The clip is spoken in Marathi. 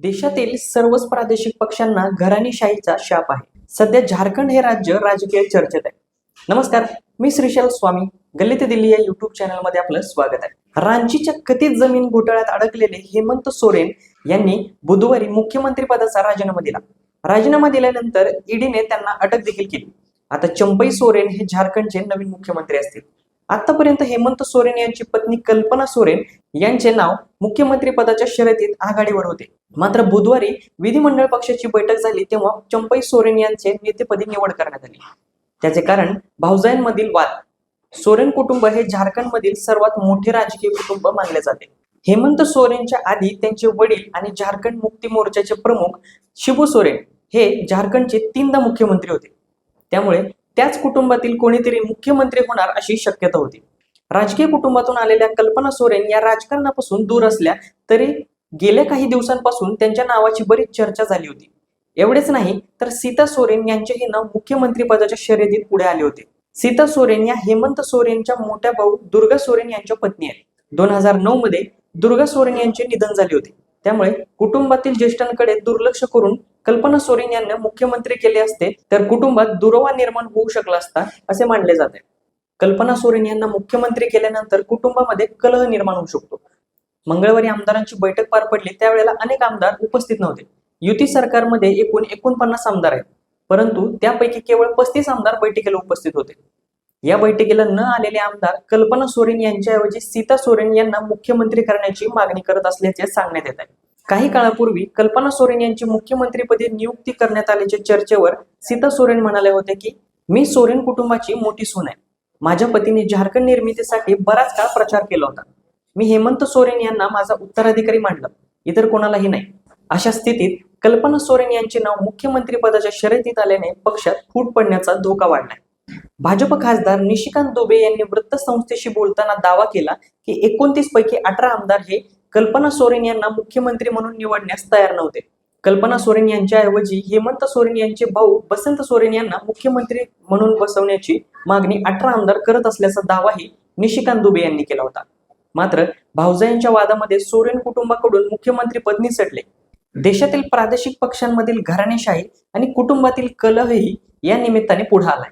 देशातील सर्वच प्रादेशिक पक्षांना घराणीशाहीचा शाप आहे. सध्या झारखंड हे राज्य राजकीय चर्चेत आहे. नमस्कार मी श्रीशैल स्वामी. गल्ली ते दिल्ली या युट्यूब चॅनलमध्ये आपलं स्वागत आहे. रांचीच्या कथित जमीन घोटाळ्यात अडकलेले हेमंत सोरेन यांनी बुधवारी मुख्यमंत्री पदाचा राजीनामा दिला. राजीनामा दिल्यानंतर ईडीने त्यांना अटक देखील केली. आता चंपई सोरेन हे झारखंडचे नवीन मुख्यमंत्री असतील. आतापर्यंत हेमंत सोरेन यांची पत्नी कल्पना सोरेन यांचे नाव मुख्यमंत्री पदाच्या शर्यतीत आघाडीवर होते. मात्र बुधवारी विधिमंडळ पक्षाची बैठक झाली तेव्हा चंपई सोरेन यांचे नेतेपदी निवड करण्यात आली. त्याचे कारण भावजांमधील वाद. सोरेन कुटुंब हे झारखंडमधील सर्वात मोठे राजकीय कुटुंब मानले जाते. हेमंत सोरेनच्या आधी त्यांचे वडील आणि झारखंड मुक्ती मोर्चाचे प्रमुख शिबू सोरेन हे झारखंडचे तीनदा मुख्यमंत्री होते. त्यामुळे त्याच कुटुंबातील कोणीतरी मुख्यमंत्री होणार अशी शक्यता होती. राजकीय कुटुंबातून आलेल्या कल्पना सोरेन या राजकारणापासून दूर असल्या तरी गेल्या काही दिवसांपासून त्यांच्या नावाची बरीच चर्चा झाली होती. एवढेच नाही तर सीता सोरेन यांचेही नाव मुख्यमंत्री पदाच्या शर्यतीत पुढे आले होते. सीता सोरेन या हेमंत सोरेनच्या मोठ्या भाऊ दुर्गा सोरेन यांच्या पत्नी आहेत. दोन हजार नऊ मध्ये दुर्गा सोरेन यांचे निधन झाले होते. त्यामुळे कुटुंबातील ज्येष्ठांकडे दुर्लक्ष करून कल्पना सोरेन यांना मुख्यमंत्री केले असते तर कुटुंबात दुरोवा निर्माण होऊ शकला असता असे मानले जाते. कल्पना सोरेन यांना मुख्यमंत्री केल्यानंतर कुटुंबामध्ये कलह निर्माण होऊ शकतो. मंगळवारी आमदारांची बैठक पार पडली त्यावेळेला अनेक आमदार उपस्थित नव्हते. युती सरकारमध्ये एकूण एकोणपन्नास आमदार आहेत परंतु त्यापैकी केवळ पस्तीस आमदार बैठकीला उपस्थित होते. या बैठकीला न आलेले आमदार कल्पना सोरेन यांच्याऐवजी सीता सोरेन यांना मुख्यमंत्री करण्याची मागणी करत असल्याचे सांगण्यात येत आहे. काही काळापूर्वी कल्पना सोरेन यांची मुख्यमंत्रीपदी नियुक्ती करण्यात आल्याच्या चर्चेवर सीता सोरेन म्हणाले होते की मी सोरेन कुटुंबाची मोठी सून आहे. माझ्या पतीने झारखंड निर्मितीसाठी बराच काळ प्रचार केला होता. मी हेमंत सोरेन यांना माझा उत्तराधिकारी मांडलं इतर कोणालाही नाही. अशा स्थितीत कल्पना सोरेन यांचे नाव मुख्यमंत्री पदाच्या शर्यतीत आल्याने पक्षात फूट पडण्याचा धोका वाढलाय. भाजप खासदार निशिकांत दुबे यांनी वृत्तसंस्थेशी बोलताना दावा केला की एकोणतीस पैकी अठरा आमदार हे कल्पना सोरेन यांना मुख्यमंत्री म्हणून निवडण्यास तयार नव्हते. कल्पना सोरेन यांच्याऐवजी हेमंत सोरेन यांचे भाऊ बसंत सोरेन यांना मुख्यमंत्री म्हणून बसवण्याची मागणी अठरा आमदार करत असल्याचा दावाही निशिकांत दुबे यांनी केला होता. मात्र भावजायांच्या वादामध्ये सोरेन कुटुंबाकडून मुख्यमंत्री पद निसटले देशातील प्रादेशिक पक्षांमधील घराणेशाही आणि कुटुंबातील कलहही या निमित्ताने पुढे आलाय.